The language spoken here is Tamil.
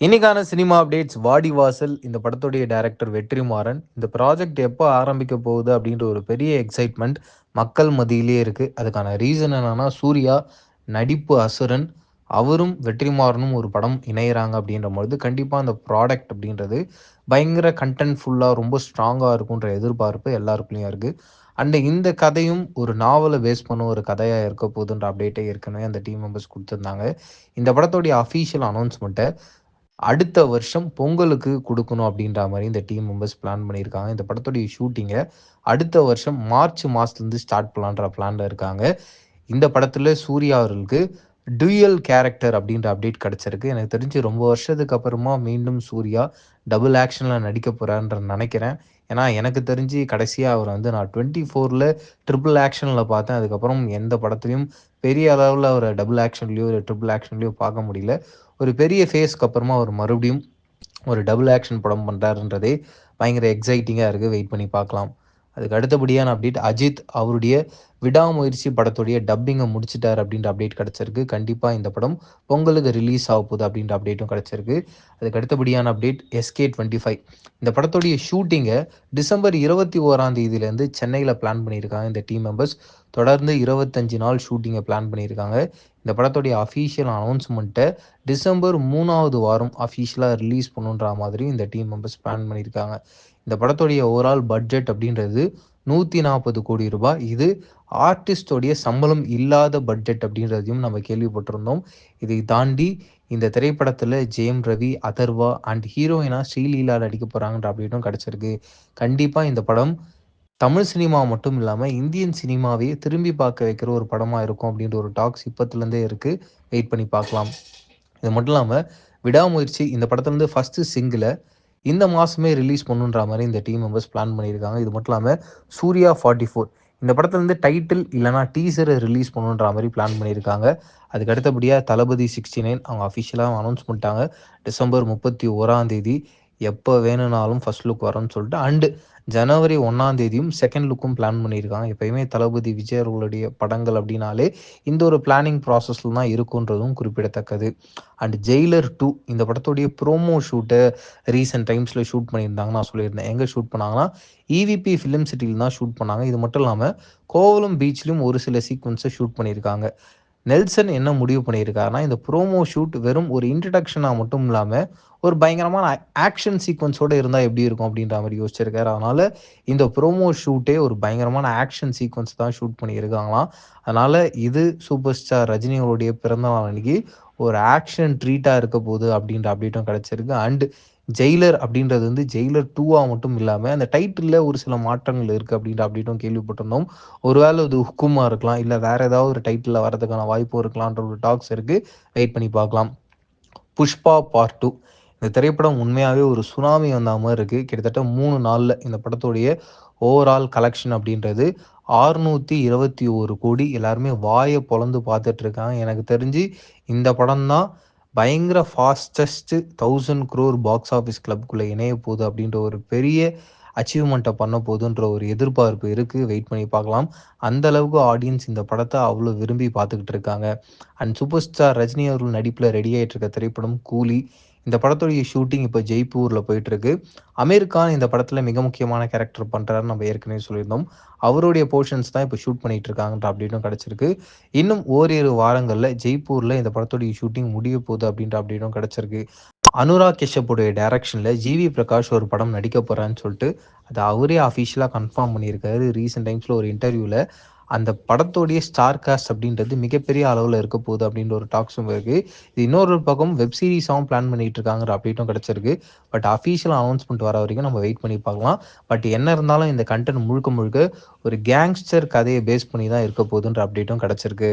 இன்னைக்கான சினிமா அப்டேட்ஸ் வாடி வாசல் இந்த படத்துடைய டைரக்டர் வெற்றிமாறன் இந்த ப்ராஜெக்ட் எப்போ ஆரம்பிக்க போகுது அப்படின்ற ஒரு பெரிய எக்ஸைட்மெண்ட் மக்கள் மத்தியிலேயே இருக்குது அதுக்கான ரீசன் என்னன்னா சூர்யா நடிப்பு அசுரன் அவரும் வெற்றிமாறனும் ஒரு படம் இணையிறாங்க அப்படின்ற பொழுது கண்டிப்பாக அந்த ப்ராடக்ட் அப்படின்றது பயங்கர கண்டென்ட் ஃபுல்லாக ரொம்ப ஸ்ட்ராங்காக இருக்குன்ற எதிர்பார்ப்பு எல்லாருக்குள்ளேயும் இருக்குது அண்ட் இந்த கதையும் ஒரு நாவலை பேஸ் பண்ண ஒரு கதையாக இருக்க போகுதுன்ற அப்டேட்டே ஏற்கனவே அந்த டீம் மெம்பர்ஸ் கொடுத்துருந்தாங்க. இந்த படத்தோடைய அஃபீஷியல் அனௌன்ஸ்மெண்ட்டை அடுத்த வருஷம் பொங்கலுக்கு கொடுக்கணும் அப்படின்ற மாதிரி இந்த டீம் மெம்பர்ஸ் பிளான் பண்ணியிருக்காங்க. இந்த படத்துடைய ஷூட்டிங்கை அடுத்த வருஷம் மார்ச் மாதத்துலேருந்து ஸ்டார்ட் பண்ணலான்ற பிளானில் இருக்காங்க. இந்த படத்தில் சூர்யா அவர்களுக்கு டூயல் கேரக்டர் அப்படின்ற அப்டேட் கிடச்சிருக்கு. எனக்கு தெரிஞ்சு ரொம்ப வருஷத்துக்கு அப்புறமா மீண்டும் சூர்யா டபுள் ஆக்ஷனில் நடிக்க போகிறான்ற நினைக்கிறேன். ஏன்னா எனக்கு தெரிஞ்சு கடைசியாக அவர் வந்து நான் டுவெண்ட்டி ஃபோரில் ட்ரிபிள் ஆக்ஷனில் பார்த்தேன். அதுக்கப்புறம் எந்த படத்துலையும் பெரிய அளவில் ஒரு டபுள் ஆக்ஷன்லேயோ ஒரு ட்ரிபிள் ஆக்ஷன்லேயோ பார்க்க முடியல. ஒரு பெரிய ஃபேஸ்க்கு அப்புறமா அவர் மறுபடியும் ஒரு டபுள் ஆக்ஷன் படம் பண்ணுறாருன்றதே பயங்கர எக்ஸைட்டிங்காக இருக்குது வெயிட் பண்ணி பார்க்கலாம். அதுக்கு அடுத்தபடியான அப்டேட் அஜித் அவருடைய விடாமுயற்சி படத்துடைய டப்பிங்கை முடிச்சிட்டார் அப்படின்ற அப்டேட் கிடச்சிருக்கு. கண்டிப்பாக இந்த படம் பொங்கலுக்கு ரிலீஸ் ஆக போகுது அப்படின்ற அப்டேட்டும் கிடச்சிருக்கு. அதுக்கு அடுத்தபடியான அப்டேட் எஸ்கே டுவெண்ட்டி ஃபைவ் இந்த படத்துடைய ஷூட்டிங்கை டிசம்பர் இருபத்தி ஓராம் தேதியிலேருந்து சென்னையில் பிளான் பண்ணியிருக்காங்க இந்த டீம் மெம்பர்ஸ் தொடர்ந்து இருபத்தஞ்சு நாள் ஷூட்டிங்கை பிளான் பண்ணியிருக்காங்க. இந்த படத்துடைய அஃபீஷியல் அனௌன்ஸ்மெண்ட்டை டிசம்பர் மூணாவது வாரம் அஃபீஷியலாக ரிலீஸ் பண்ணுன்ற மாதிரி இந்த டீம் மெம்பர்ஸ் பிளான் பண்ணியிருக்காங்க. இந்த படத்துடைய ஓவரால் பட்ஜெட் அப்படின்றது நூற்றி நாற்பது கோடி ரூபாய். இது ஆர்டிஸ்டோடைய சம்பளம் இல்லாத பட்ஜெட் அப்படின்றதையும் நம்ம கேள்விப்பட்டிருந்தோம். இதை தாண்டி இந்த திரைப்படத்தில் ஜெயம் ரவி அதர்வா அண்ட் ஹீரோயினா ஸ்ரீலீலா நடிக்க போகிறாங்கன்ற அப்படின்னும் கிடச்சிருக்கு. கண்டிப்பாக இந்த படம் தமிழ் சினிமா மட்டும் இல்லாமல் இந்தியன் சினிமாவே திரும்பி பார்க்க வைக்கிற ஒரு படமாக இருக்கும் அப்படின்ற ஒரு டாக்ஸ் இப்போத்துலேருந்தே இருக்குது வெயிட் பண்ணி பார்க்கலாம். இது மட்டும் இல்லாமல் விடாமுயற்சி இந்த படத்துலேருந்து ஃபஸ்ட்டு சிங்கிளை இந்த மாதமே ரிலீஸ் பண்ணுன்ற மாதிரி இந்த டீம் மெம்பர்ஸ் பிளான் பண்ணியிருக்காங்க. இது மட்டும் இல்லாமல் சூர்யா ஃபார்ட்டி ஃபோர் இந்த படத்துலேருந்து டைட்டில் இல்லைனா டீசரை ரிலீஸ் பண்ணுன்ற மாதிரி பிளான் பண்ணியிருக்காங்க. அதுக்கு அடுத்தபடியாக தளபதி சிக்ஸ்டி நைன் அவங்க அஃபிஷியலாக அனௌன்ஸ் பண்ணிட்டாங்க. டிசம்பர் முப்பத்தி ஓராம் தேதி. எப்போ வேணும்னாலும் ஃபர்ஸ்ட் லுக் வரும்னு சொல்லிட்டு அண்டு ஜனவரி ஒன்றாம் தேதியும் செகண்ட் லுக்கும் பிளான் பண்ணியிருக்காங்க. எப்பயுமே தளபதி விஜய் அவர்களுடைய படங்கள் அப்படின்னாலே இந்த ஒரு பிளானிங் ப்ராசஸில் தான் இருக்குன்றதும் குறிப்பிடத்தக்கது. அண்ட் ஜெயிலர் டூ இந்த படத்துடைய ப்ரோமோ ஷூட்டை ரீசெண்ட் டைம்ஸில் ஷூட் பண்ணியிருந்தாங்க நான் சொல்லியிருந்தேன். எங்கே ஷூட் பண்ணாங்கன்னா இவிபி ஃபிலிம் சிட்டியில் தான் ஷூட் பண்ணாங்க. இது மட்டும் இல்லாமல் கோவலம் பீச்லேயும் ஒரு சில சீக்வன்ஸை ஷூட் பண்ணியிருக்காங்க. நெல்சன் என்ன முடிவு பண்ணியிருக்காருன்னா இந்த ப்ரோமோ ஷூட் வெறும் ஒரு இன்ட்ரடக்ஷனாக மட்டும் இல்லாமல் ஒரு பயங்கரமான ஆக்ஷன் சீக்வன்ஸோடு இருந்தால் எப்படி இருக்கும் அப்படின்ற மாதிரி யோசிச்சிருக்காரு. அதனால் இந்த ப்ரோமோ ஷூட்டே ஒரு பயங்கரமான ஆக்ஷன் சீக்வன்ஸ் தான் ஷூட் பண்ணியிருக்காங்களாம். அதனால் இது சூப்பர் ஸ்டார் ரஜினியோடைய பிறந்தநாள் அன்னைக்கு ஒரு ஆக்ஷன் ட்ரீட்டாக இருக்க போகுது அப்படின்ற அப்டேட்டும் கிடச்சிருக்கு. அண்டு ஜெயிலர் அப்படின்றது வந்து ஜெயிலர் டூவாக மட்டும் இல்லாமல் அந்த டைட்டிலில் ஒரு சில மாற்றங்கள் இருக்குது அப்படின்ற அப்படின்ட்டும் கேள்விப்பட்டிருந்தோம். ஒருவேளை அது ஹுக்குமா இருக்கலாம் இல்லை வேற ஏதாவது ஒரு டைட்டிலில் வரதுக்கான வாய்ப்பு இருக்கலான்ற ஒரு டாக்ஸ் இருக்குது வெயிட் பண்ணி பார்க்கலாம். புஷ்பா பார்ட் டூ இந்த திரைப்படம் உண்மையாகவே ஒரு சுனாமி வந்த மாதிரி இருக்குது கிட்டத்தட்ட மூணு நாளில் இந்த படத்துடைய ஓவரால் கலெக்ஷன் அப்படின்றது ஆறுநூற்றி இருபத்தி ஒரு கோடி எல்லாருமே வாயை பொழந்து பார்த்துட்ருக்காங்க எனக்கு தெரிஞ்சு இந்த படம் தான் பயங்கர fastest thousand crore box office கிளப்புக்குள்ளே இணைய போகுது அப்படின்ற ஒரு பெரிய அச்சீவ்மெண்ட்டை பண்ண போகுதுன்ற ஒரு எதிர்பார்ப்பு இருக்குது வெயிட் பண்ணி பார்க்கலாம். அந்த அளவுக்கு ஆடியன்ஸ் இந்த படத்தை அவ்வளோ விரும்பி பார்த்துக்கிட்டு இருக்காங்க. அண்ட் சூப்பர் ஸ்டார் ரஜினி அவர்கள் நடிப்பில் ரெடி ஆகிட்டு இருக்க திரைப்படம் கூலி. இந்த படத்துடைய ஷூட்டிங் இப்போ ஜெய்ப்பூரில் போயிட்டுருக்கு. அமீர் கான் இந்த படத்தில் மிக முக்கியமான கேரக்டர் பண்ணுறாருன்னு நம்ம ஏற்கனவே சொல்லியிருந்தோம். அவருடைய போர்ஷன்ஸ் தான் இப்போ ஷூட் பண்ணிட்டு இருக்காங்கன்ற அப்படின்னும் கிடச்சிருக்கு. இன்னும் ஓரிரு வாரங்களில் ஜெய்ப்பூரில் இந்த படத்துடைய ஷூட்டிங் முடிய போகுது அப்படின்ற அப்படின்னும் கிடச்சிருக்கு. அனுராக் கஷ்யப்புடைய டைரக்ஷனில் ஜிவி பிரகாஷ் ஒரு படம் நடிக்க போகிறான்னு சொல்லிட்டு அதை அவரே அஃபிஷியலாக கன்ஃபார்ம் பண்ணியிருக்காரு. ரீசெண்ட் டைம்ஸில் ஒரு இன்டர்வியூவில் அந்த படத்தோடைய ஸ்டார் காஸ்ட் அப்படின்றது மிகப்பெரிய அளவில் இருக்க போகுது அப்படின்ற ஒரு டாக்ஸும் இருக்கு. இது இன்னொரு பக்கம் வெப் சீரிஸாகவும் பிளான் பண்ணிட்டு இருக்காங்கிற அப்டேட்டும் கிடச்சிருக்கு. பட் அஃபீஷியல் அனௌன்ஸ்மெண்ட் வர வரைக்கும் நம்ம வெயிட் பண்ணி பார்க்கலாம். பட் என்ன இருந்தாலும் இந்த கண்டென்ட் முழுக்க முழுக்க ஒரு கேங்ஸ்டர் கதையை பேஸ் பண்ணி தான் இருக்க போகுதுன்ற அப்டேட்டும் கிடச்சிருக்கு.